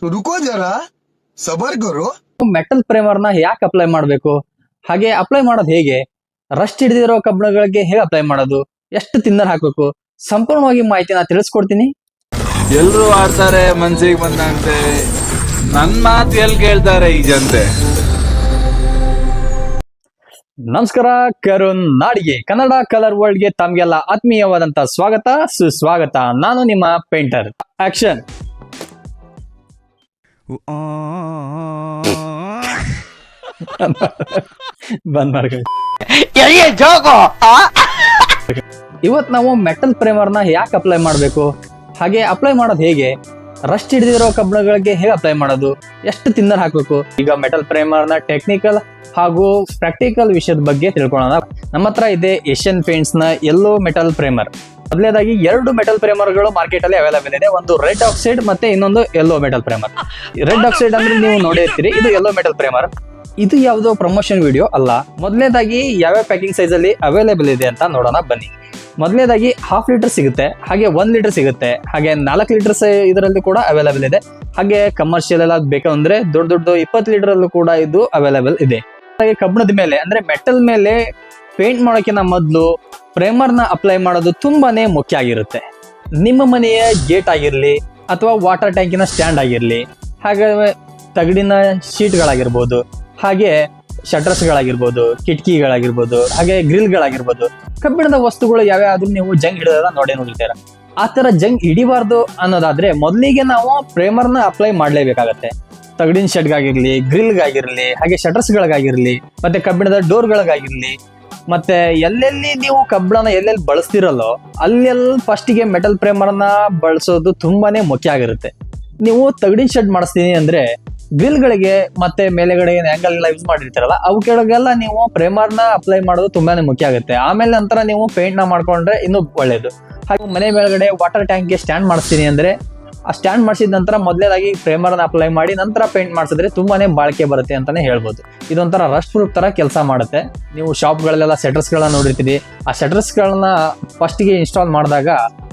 So ರುಕೋ ಜರ ಸಬರ್ಗರು ಕರೋ ಮೆಟಲ್ನ ಯಾಕೆ apply ಮಾಡಬೇಕು? ಹಾಗೆ ಅಪ್ಲೈ ಮಾಡೋದು ಹೇಗೆ? ರಸ್ಟ್ ಹಿಡಿದಿರೋ ಕಬ್ಬಣಗಳಿಗೆ ಹೇಗೆ ಅಪ್ಲೈ ಮಾಡೋದು? ಎಷ್ಟು ತಿನ್ನರ್ ಹಾಕಬೇಕು? ಸಂಪೂರ್ಣವಾಗಿ ಮಾಹಿತಿ ನಾನು ತಿಳಿಸ್ಕೊಡ್ತೀನಿ. ಎಲ್ಲರೂ ಆಡ್ತಾರೆ ಮನ್ಸಿಗೆ ಬಂದಂತೆ. ನನ್ನ ಮಾತು ಎಲ್ಲಿ ಕೇಳ್ತಾರೆ ಈ ಜನತೆ? ನಮಸ್ಕಾರ ಕರುಣ್ ನಾಡಿಗೆ. ಕನ್ನಡ ಕಲರ್ ವರ್ಲ್ಡ್ಗೆ ತಮಗೆಲ್ಲ ಆತ್ಮೀಯವಾದಂತ ಸ್ವಾಗತ ಸುಸ್ವಾಗತ. ನಾನು ನಿಮ್ಮ ಪೇಂಟರ್ ಆಕ್ಷನ್ ಬಂದ್ ಇವತ್ ನಾವು ಮೆಟಲ್ ಪ್ರೈಮರ್ನ ಯಾಕೆ ಅಪ್ಲೈ ಮಾಡಬೇಕು? ಹಾಗೆ ಅಪ್ಲೈ ಮಾಡೋದು ಹೇಗೆ? ರಸ್ಟ್ ಹಿಡಿದಿರೋ ಕಬ್ಬಣಗಳಿಗೆ ಹೇಗೆ ಅಪ್ಲೈ ಮಾಡೋದು? ಎಷ್ಟು ತಿನ್ನರ್ ಹಾಕಬೇಕು? ಈಗ ಮೆಟಲ್ ಪ್ರೈಮರ್ನ ಟೆಕ್ನಿಕಲ್ ಹಾಗೂ ಪ್ರಾಕ್ಟಿಕಲ್ ವಿಷಯದ ಬಗ್ಗೆ ತಿಳ್ಕೊಳ್ಳೋಣ ನಮ್ಮ ಹತ್ರ ಇದೆ ಏಷ್ಯನ್ ಪೇಂಟ್ಸ್ನ ಎಲ್ಲೋ ಮೆಟಲ್ ಪ್ರೈಮರ್ ಮೊದಲನೇದಾಗಿ ಎರಡು ಮೆಟಲ್ಗಳು ಮಾರ್ಕೆಟ್ ಅಲ್ಲಿ ಅವೈಲೇಬಲ್ ಇದೆ. ಒಂದು ರೆಡ್ ಆಕ್ಸೈಡ್ ಮತ್ತೆ ಇನ್ನೊಂದು yellow metal primer red oxide ಅಂದ್ರೆ ನೀವು ನೋಡಿರ್ತೀರಿ ಇದು ಎಲ್ಲೋ ಮೆಟಲ್ ಪ್ರೇಮರ್ ಇದು ಯಾವುದೋ ಪ್ರಮೋಷನ್ ವಿಡಿಯೋ ಅಲ್ಲ. ಮೊದಲನೇದಾಗಿ ಯಾವ್ಯಾವ ಪ್ಯಾಕಿಂಗ್ ಸೈಜ್ ಅಲ್ಲಿ ಅವೈಲೇಬಲ್ ಇದೆ ಅಂತ ನೋಡೋಣ ಬನ್ನಿ. ಮೊದಲನೇದಾಗಿ ಹಾಫ್ ಲೀಟರ್ ಸಿಗುತ್ತೆ, ಹಾಗೆ ಒಂದು ಲೀಟರ್ ಸಿಗುತ್ತೆ, ಹಾಗೆ ನಾಲ್ಕು ಲೀಟರ್ ಇದರಲ್ಲಿ ಕೂಡ ಅವೈಲೇಬಲ್ ಇದೆ. ಹಾಗೆ ಕಮರ್ಷಿಯಲ್ ಎಲ್ಲ ಬೇಕು ಅಂದ್ರೆ ದೊಡ್ಡ ದೊಡ್ಡ ಇಪ್ಪತ್ತು ಲೀಟರ್ ಅಲ್ಲೂ ಕೂಡ ಇದು ಅವೈಲೇಬಲ್ ಇದೆ. ಹಾಗೆ ಕಬ್ಬಣದ ಮೇಲೆ, ಅಂದ್ರೆ ಮೆಟಲ್ ಮೇಲೆ ಪೇಂಟ್ ಮಾಡೋಕ್ಕಿಂತ ಮೊದಲು ಪ್ರೇಮರ್ನ ಅಪ್ಲೈ ಮಾಡೋದು ತುಂಬಾನೇ ಮುಖ್ಯ ಆಗಿರುತ್ತೆ. ನಿಮ್ಮ ಮನೆಯ ಗೇಟ್ ಆಗಿರಲಿ ಅಥವಾ ವಾಟರ್ ಟ್ಯಾಂಕಿನ ಸ್ಟ್ಯಾಂಡ್ ಆಗಿರಲಿ, ಹಾಗೆ ತಗಡಿನ ಶೀಟ್ಗಳಾಗಿರ್ಬೋದು ಹಾಗೆ ಶಟರ್ಸ್ಗಳಾಗಿರ್ಬೋದು ಕಿಟಕಿಗಳಾಗಿರ್ಬೋದು, ಹಾಗೆ ಗ್ರಿಲ್ಗಳಾಗಿರ್ಬೋದು ಕಬ್ಬಿಣದ ವಸ್ತುಗಳು ಯಾವ್ಯಾವ್ದು ನೀವು ಜಂಗ್ ಹಿಡಿದ ನೋಡಿ ನೋಡಿರ್ತೀರ. ಆ ತರ ಜಂಗ್ ಹಿಡಿಬಾರ್ದು ಅನ್ನೋದಾದ್ರೆ ಮೊದಲಿಗೆ ನಾವು ಪ್ರೇಮರ್ನ ಅಪ್ಲೈ ಮಾಡ್ಲೇಬೇಕಾಗತ್ತೆ. ತಗಡಿನ ಶೆಡ್ಗಾಗಿರ್ಲಿ ಗ್ರಿಲ್ಗಾಗಿರ್ಲಿ ಹಾಗೆ ಶಟರ್ಸ್ಗಳಿಗಾಗಿರ್ಲಿ ಮತ್ತೆ ಕಬ್ಬಿಣದ ಡೋರ್ಗಳಿಗಾಗಿರ್ಲಿ ಮತ್ತೆ ಎಲ್ಲೆಲ್ಲಿ ನೀವು ಕಬ್ಬಿಣನ ಎಲ್ಲೆಲ್ಲಿ ಬಳಸ್ತಿರಲ್ಲೋ ಫಸ್ಟ್ ಫಸ್ಟಿಗೆ ಮೆಟಲ್ನ ಬಳಸೋದು ತುಂಬಾನೇ ಮುಖ್ಯ ಆಗಿರುತ್ತೆ. ನೀವು ತಗಡಿನ ಶೆಡ್ ಮಾಡಿಸ್ತೀನಿ ಅಂದ್ರೆ ಗ್ರಿಲ್ಗಳಿಗೆ ಮತ್ತೆ ಮೇಲೆಗಡೆ ಆಂಗಲ್ ಎಲ್ಲ ಯೂಸ್ ಮಾಡಿರ್ತಾರಲ್ಲ, ಅವು ಕೆಳಗೆಲ್ಲ ನೀವು ಪ್ರೇಮರ್ನ ಅಪ್ಲೈ ಮಾಡೋದು ತುಂಬಾನೇ ಮುಖ್ಯ ಆಗುತ್ತೆ. ಆಮೇಲೆ ನಂತರ ನೀವು ಪೇಂಟ್ನ ಮಾಡ್ಕೊಂಡ್ರೆ ಇನ್ನೂ ಒಳ್ಳೇದು. ಹಾಗೆ ಮನೆ ಮೇಲ್ಗಡೆ ವಾಟರ್ ಟ್ಯಾಂಕ್ಗೆ ಸ್ಟ್ಯಾಂಡ್ ಮಾಡಿಸ್ತೀನಿ ಅಂದ್ರೆ, ಆ ಸ್ಟ್ಯಾಂಡ್ ಮಾಡಿಸಿದ ನಂತರ ಮೊದಲೇದಾಗಿ ನ ಅಪ್ಲೈ ಮಾಡಿ ನಂತರ ಪೇಂಟ್ ಮಾಡಿಸಿದ್ರೆ ತುಂಬಾನೇ ಬಾಳಿಕೆ ಬರುತ್ತೆ ಅಂತಾನೆ ಹೇಳ್ಬೋದು. ಇದೊಂಥರ ರಸ್ಟ್ ಪ್ರೂಫ್ ತರ ಕೆಲಸ ಮಾಡುತ್ತೆ. ನೀವು ಶಾಪ್ಗಳಲ್ಲೆಲ್ಲ ಸೆಟರ್ಸ್ಗಳನ್ನ ನೋಡಿರ್ತೀರಿ. ಆ ಸೆಟರ್ಸ್ಗಳನ್ನ ಫಸ್ಟ್ಗೆ ಇನ್ಸ್ಟಾಲ್ ಮಾಡಿದಾಗ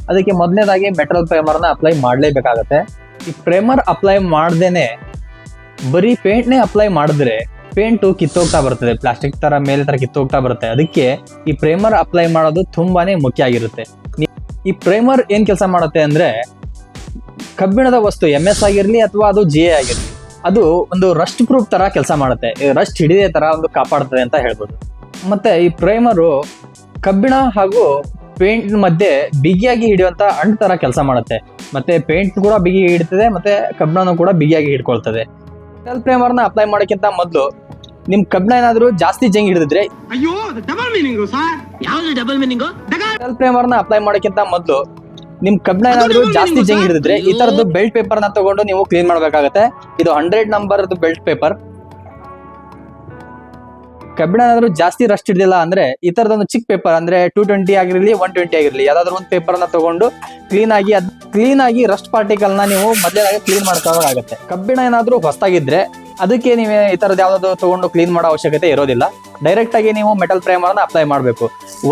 ಅದಕ್ಕೆ ಮೊದಲನೇದಾಗಿ ಮೆಟಲ್ನ ಅಪ್ಲೈ ಮಾಡಲೇಬೇಕಾಗತ್ತೆ. ಈ ಪ್ರೇಮರ್ ಅಪ್ಲೈ ಮಾಡ್ದೇನೆ ಬರೀ ಪೇಂಟ್ನೇ ಅಪ್ಲೈ ಮಾಡಿದ್ರೆ ಪೇಂಟು ಕಿತ್ತೋಗ್ತಾ ಬರ್ತದೆ ಪ್ಲಾಸ್ಟಿಕ್ ತರ ಮೇಲೆ ತರ ಕಿತ್ತೋಗ್ತಾ ಬರುತ್ತೆ. ಅದಕ್ಕೆ ಈ ಪ್ರೈಮರ್ ಅಪ್ಲೈ ಮಾಡೋದು ತುಂಬಾನೇ ಮುಖ್ಯ ಆಗಿರುತ್ತೆ. ಈ ಪ್ರೈಮರ್ ಏನ್ ಕೆಲಸ ಮಾಡುತ್ತೆ ಅಂದ್ರೆ ಕಬ್ಬಿಣದ ವಸ್ತು ಎಂ ಎಸ್ ಆಗಿರ್ಲಿ ಅಥವಾ ಅದು ಜಿ ಎ ಆಗಿರ್ಲಿ, ಅದು ಒಂದು ರಸ್ಟ್ ಪ್ರೂಫ್ ತರ ಕೆಲಸ ಮಾಡುತ್ತೆ. ರಸ್ಟ್ ಹಿಡಿದೇ ತರ ಒಂದು ಕಾಪಾಡ್ತದೆ ಅಂತ ಹೇಳ್ಬೋದು. ಮತ್ತೆ ಈ ಪ್ರೈಮರು ಕಬ್ಬಿಣ ಹಾಗೂ ಪೇಂಟ್ ಮಧ್ಯೆ ಬಿಗಿಯಾಗಿ ಹಿಡಿಯುವಂತ ಅಂಟು ತರ ಕೆಲಸ ಮಾಡುತ್ತೆ. ಮತ್ತೆ ಪೇಂಟ್ ಕೂಡ ಬಿಗಿ ಹಿಡಿತದೆ, ಮತ್ತೆ ಕಬ್ಬಿಣನು ಕೂಡ ಬಿಗಿಯಾಗಿ ಹಿಡ್ಕೊಳ್ತದೆ. ಮೆಟಲ್ ಪ್ರೈಮರ್ನ ಅಪ್ಲೈ ಮಾಡೋಕ್ಕಿಂತ ಮೊದಲು ನಿಮ್ ಕಬ್ಬಿಣ ಏನಾದ್ರು ಜಾಸ್ತಿ ಜಂಗ್ ಹಿಡಿದಿದ್ರೆ ಅಯ್ಯೋ ಡಬಲ್ ಮೀನಿಂಗ್ ಸರ್ ಯಾವ್ದು ಡಬಲ್ ಮೀನಿಂಗ್ ಮೆಟಲ್ ಪ್ರೈಮರ್ನ ಅಪ್ಲೈ ಮಾಡೋಕ್ಕಿಂತ ಮೊದಲು ನಿಮ್ ಕಬ್ಬಿಣ ಏನಾದ್ರು ಜಾಸ್ತಿ ಜಂಗ್ ಹಿಡಿದಿದ್ರೆ ಈ ತರದ್ದು ಬೆಲ್ಟ್ ಪೇಪರ್ನ ತಗೊಂಡು ನೀವು ಕ್ಲೀನ್ ಮಾಡ್ಬೇಕಾಗತ್ತೆ. ಇದು ಹಂಡ್ರೆಡ್ ನಂಬರ್ ಬೆಲ್ಟ್ ಪೇಪರ್ ಕಬ್ಬಿಣ ಏನಾದ್ರು ಜಾಸ್ತಿ ರಸ್ಟ್ ಹಿಡಿದಿಲ್ಲ ಅಂದ್ರೆ ಈ ತರದೊಂದು ಚಿಕ್ಕ ಪೇಪರ್ ಅಂದ್ರೆ ಟೂ ಟ್ವೆಂಟಿ ಆಗಿರಲಿ ಒನ್ ಟ್ವೆಂಟಿ ಆಗಿರಲಿ, ಯಾವ್ದಾದ್ರು ಒಂದು ಪೇಪರ್ನ ತಗೊಂಡು ಕ್ಲೀನ್ ಆಗಿ ಅದ್ ಕ್ಲೀನ್ ಆಗಿ ರಸ್ಟ್ ಪಾರ್ಟಿಕಲ್ನ ನೀವು ಮೊದಲಾಗಿ ಕ್ಲೀನ್ ಮಾಡ್ಕೋಬೇಕಾಗತ್ತೆ ಕಬ್ಬಿಣ ಏನಾದ್ರು ಹೊಸದಾಗಿದ್ರೆ ಅದಕ್ಕೆ ನೀವು ಈ ತರದ್ ಯಾವ್ದಾದ್ರು ತಗೊಂಡು ಕ್ಲೀನ್ ಮಾಡೋ ಅವಶ್ಯಕತೆ ಇರೋದಿಲ್ಲ. ಡೈರೆಕ್ಟ್ ಆಗಿ ನೀವು ಮೆಟಲ್ ಪ್ರೈಮರ್ನ ಅಪ್ಲೈ ಮಾಡಬೇಕು.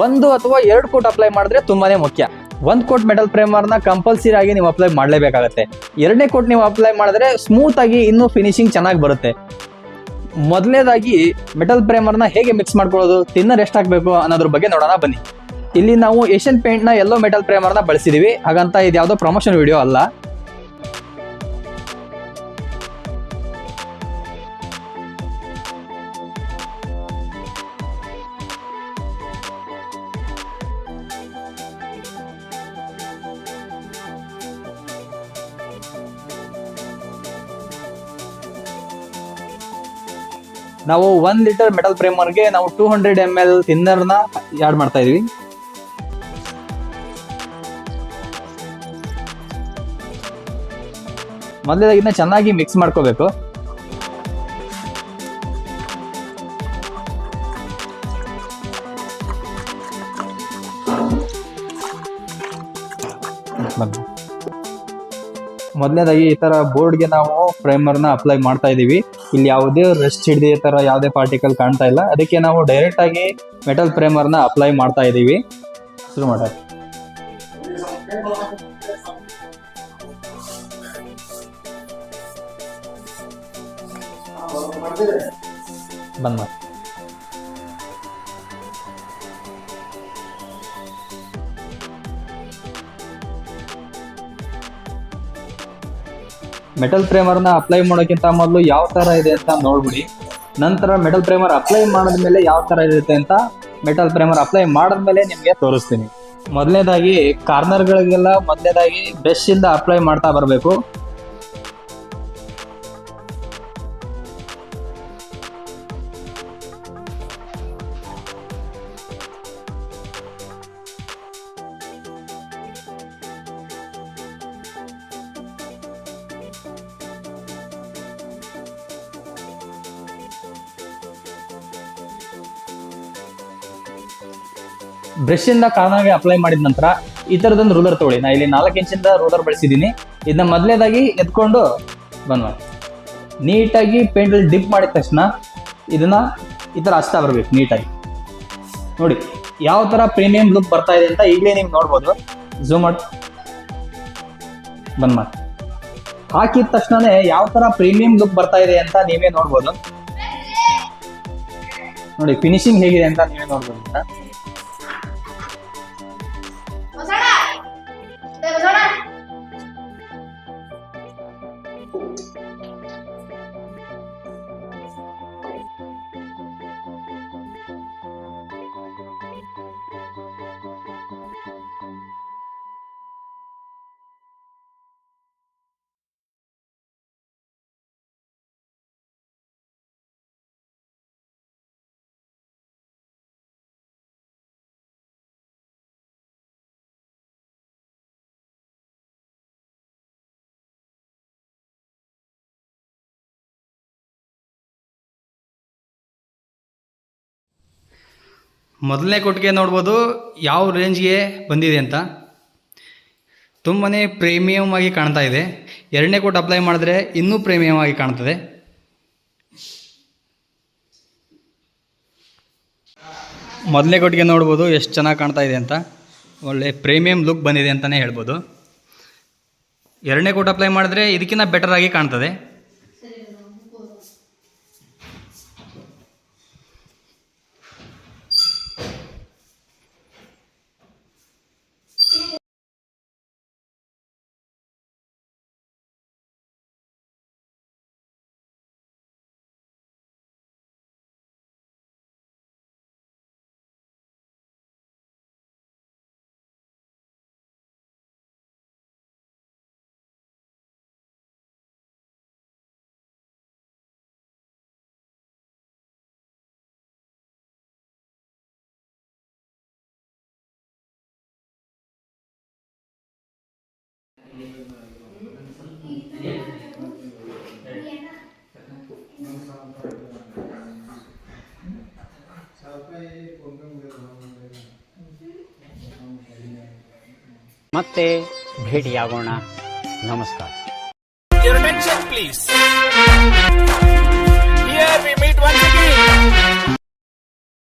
ಒಂದು ಅಥವಾ ಎರಡು ಕೋಟ್ ಅಪ್ಲೈ ಮಾಡಿದ್ರೆ ತುಂಬಾನೇ ಮುಖ್ಯ. ಒಂದ್ ಕೋಟ್ ಮೆಟಲ್ ಪ್ರೈಮರ್ನ ಕಂಪಲ್ಸರಿ ಆಗಿ ನೀವು ಅಪ್ಲೈ ಮಾಡಲೇಬೇಕಾಗುತ್ತೆ. ಎರಡನೇ ಕೋಟ್ ನೀವು ಅಪ್ಲೈ ಮಾಡಿದ್ರೆ ಸ್ಮೂತ್ ಆಗಿ ಇನ್ನೂ ಫಿನಿಶಿಂಗ್ ಚೆನ್ನಾಗಿ ಬರುತ್ತೆ. ಮೊದಲನೇದಾಗಿ ಮೆಟಲ್ ಪ್ರೇಮರ್ನ ಹೇಗೆ ಮಿಕ್ಸ್ ಮಾಡ್ಕೊಳ್ಳೋದು ತಿನ್ನರ್ ಎಷ್ಟು ಹಾಕಬೇಕು ಅನ್ನೋದ್ರ ಬಗ್ಗೆ ನೋಡೋಣ, ಬನ್ನಿ. ಇಲ್ಲಿ ನಾವು ಏಷ್ಯನ್ ಪೇಂಟ್ನ ಎಲ್ಲೋ ಮೆಟಲ್ ಪ್ರೇಮರ್ನ ಬಳಸಿದೀವಿ. ಹಾಗಂತ ಇದು ಯಾವುದೋ ಪ್ರಮೋಷನ್ ವಿಡಿಯೋ ಅಲ್ಲ. ನಾವು ಒನ್ ಲೀಟರ್ ಮೆಟಲ್ ಪ್ರೇಮರ್ಗೆ ನಾವು ಟೂ ಹಂಡ್ರೆಡ್ ಎಂ ಎಲ್ ಥಿನ್ನರ್ನ ಆ್ಯಡ್ ಮಾಡ್ತಾ ಇದೀವಿ. ಇದನ್ನ ಚೆನ್ನಾಗಿ ಮಿಕ್ಸ್ ಮಾಡ್ಕೋಬೇಕು. ಮೊದಲನೇದಾಗಿ ಈ ತರ ಬೋರ್ಡ್ಗೆ ನಾವು primer ನ ಅಪ್ಲೈ ಮಾಡ್ತಾ ಇದೀವಿ. ಇಲ್ಲಿ ಯಾವುದೇ ರಸ್ಟ್ ಹಿಡಿದೇ ತರ ಯಾವುದೇ ಪಾರ್ಟಿಕಲ್ ಕಾಣ್ತಾ ಇಲ್ಲ. ಅದಕ್ಕೆ ನಾವು ಡೈರೆಕ್ಟ್ ಆಗಿ ಮೆಟಲ್ ಪ್ರೇಮರ್ನ ಅಪ್ಲೈ ಮಾಡ್ತಾ ಇದ್ದೀವಿ. ಶುರು ಮಾಡ. ಬಂದ್ ಮೆಟಲ್ ಫ್ರೇಮರ್ನ ಅಪ್ಲೈ ಮಾಡೋಕ್ಕಿಂತ ಮೊದಲು ಯಾವ ತರ ಇದೆ ಅಂತ ನೋಡ್ಬಿಡಿ. ನಂತರ ಮೆಟಲ್ ಫ್ರೇಮರ್ ಅಪ್ಲೈ ಮಾಡಿದ ಮೇಲೆ ಯಾವ ತರ ಇರುತ್ತೆ ಅಂತ ಮೆಟಲ್ ಫ್ರೇಮರ್ ಅಪ್ಲೈ ಮಾಡಿದ್ಮೇಲೆ ನಿಮಗೆ ತೋರಿಸ್ತೀನಿ. ಮೊದಲನೇದಾಗಿ ಕಾರ್ನರ್ಗಳಿಗೆಲ್ಲ ಮೊದಲನೇದಾಗಿ ಬ್ರಷ್ ಇಂದ ಅಪ್ಲೈ ಮಾಡ್ತಾ ಬರಬೇಕು. ಬ್ರಷ್ ಇಂದ ಅಪ್ಲೈ ಮಾಡಿದ ನಂತರ ಈ ತರದೊಂದು ರೂಲರ್ ತಗೊಳ್ಳಿ. ನಾ ಇಲ್ಲಿ ನಾಲ್ಕು ಇಂಚಿಂದ ರೂಲರ್ ಬಳಸಿದ್ದೀನಿ ಇದನ್ನ ಮೊದಲೇದಾಗಿ ಎತ್ಕೊಂಡು ಮಾಡಿ ನೀಟಾಗಿ ಪೇಂಟಲ್ಲಿ ಡಿಪ್ ಮಾಡಿದ ತಕ್ಷಣ ಇದನ್ನ ಈ ಥರ ಹಚ್ತಾ ಬರ್ಬೇಕು ನೀಟಾಗಿ. ನೋಡಿ, ಯಾವ ತರ ಪ್ರೀಮಿಯಂ ಲುಕ್ ಬರ್ತಾ ಇದೆ ಅಂತ ಈಗಲೇ ನೀವು ನೋಡ್ಬೋದು. ಝೂಮ್ ಮಾಡಿ. ಬಂದ್ ಮಾಡಿ. ಹಾಕಿದ ತಕ್ಷಣನೇ ಯಾವ ತರ ಪ್ರೀಮಿಯಂ ಲುಕ್ ಬರ್ತಾ ಇದೆ ಅಂತ ನೀವೇ ನೋಡ್ಬೋದು. ನೋಡಿ ಫಿನಿಶಿಂಗ್ ಹೇಗಿದೆ ಅಂತ ನೀವೇ ನೋಡ್ಬೋದು ಮೊದಲನೇ ಕೊಟ್ಟಿಗೆ ನೋಡ್ಬೋದು ಯಾವ ರೇಂಜ್ಗೆ ಬಂದಿದೆ ಅಂತ. ತುಂಬಾ ಪ್ರೀಮಿಯಮ್ ಆಗಿ ಕಾಣ್ತಾ ಇದೆ. ಎರಡನೇ ಕೋಟ್ ಅಪ್ಲೈ ಮಾಡಿದ್ರೆ ಇನ್ನೂ ಪ್ರೀಮಿಯಮ್ ಆಗಿ ಕಾಣ್ತದೆ. ಮೊದಲನೇ ಕೊಟ್ಟಿಗೆ ನೋಡ್ಬೋದು ಎಷ್ಟು ಚೆನ್ನಾಗಿ ಕಾಣ್ತಾ ಇದೆ ಅಂತ. ಒಳ್ಳೆ ಪ್ರೀಮಿಯಂ ಲುಕ್ ಬಂದಿದೆ ಅಂತಲೇ ಹೇಳ್ಬೋದು. ಎರಡನೇ ಕೋಟ್ ಅಪ್ಲೈ ಮಾಡಿದ್ರೆ ಇದಕ್ಕಿಂತ ಬೆಟರ್ ಆಗಿ ಕಾಣ್ತದೆ. ಮತ್ತೆ ಭೇಟಿಯಾಗೋಣ. ನಮಸ್ಕಾರ. Your